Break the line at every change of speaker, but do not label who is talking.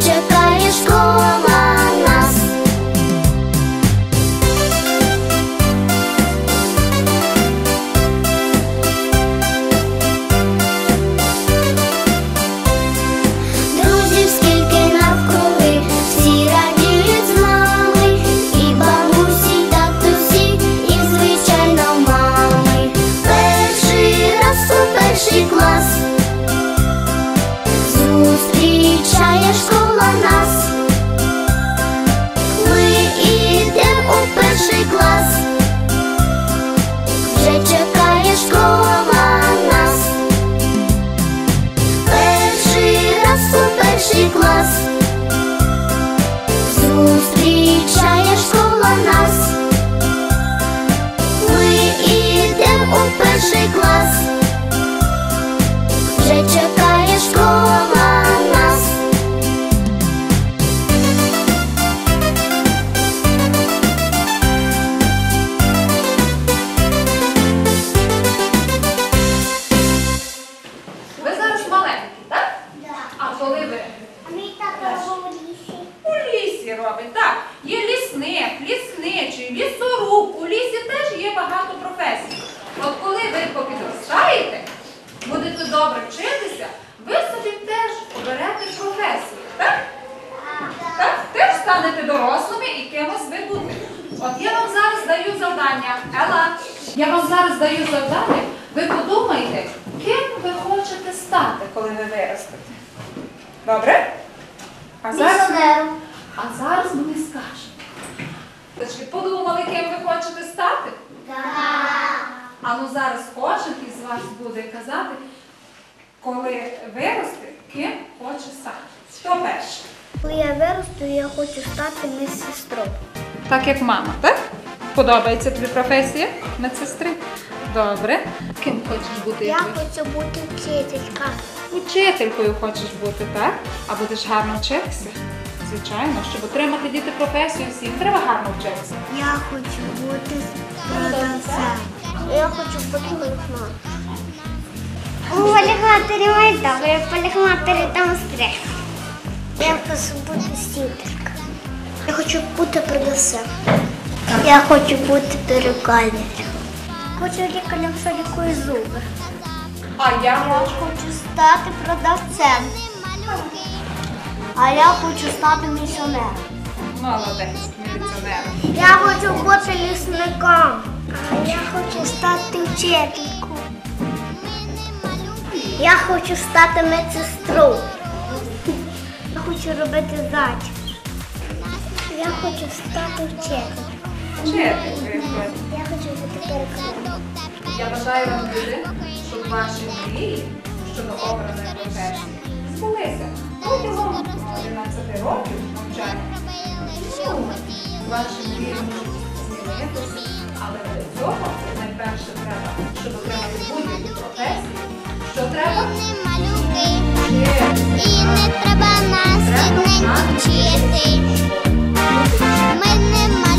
Get
коли ви?
Мій тато робив у лісі.
У лісі робить, так. Є лісник, лісничий, лісоруб. У лісі теж є багато професій. От коли ви попідростаєте, будете добре вчитися, ви собі теж оберете професію. Так? Так? Теж станете дорослими і кимось ви будете. От я вам зараз даю завдання. Ела, я вам зараз даю завдання. Ви подумайте, ким ви хочете стати, коли ви виростете. Добре? А зараз, Місіонером. а зараз мені скажете. Значить, подумали, ким ви хочете стати? Так. А ну зараз кожен із вас буде казати, коли виросте, ким хоче стати. Хто перший?
Коли я виросту, я хочу стати медсестрою.
Так як мама, так? Подобається тобі професія медсестри? Добре. Ким хочеш бути? Я
хочу бути вчителька.
Учителькою хочеш бути, так? А будеш гарно вчитися? Звичайно, щоб отримати діти професію, всім треба гарно вчитися.
Я хочу бути
продавцем.
Я хочу бути полігматом. У полігматері має добре, полігматері там стрес. Я хочу бути вчителька. Я хочу бути продавцем. Я хочу бути перукальницею. Хочу лікарем, що лікує зуби.
А я хочу.
хочу стати продавцем. А я хочу стати місіонером.
Молодець.
Я хочу бути лісником. А я хочу стати вчителькою. Я хочу стати медсестрою. Я хочу робити зачіпки. Я хочу стати вчителем.
Вчителькою Я бажаю вам люди, щоб ваші мрії щодо обраної професії збулися протягом 11 років навчання. Ваші мрії можуть змінитися, але для цього найперше треба, щоб отримати будь-яку професію, що треба і не треба нас сідненько вчити. Ми
не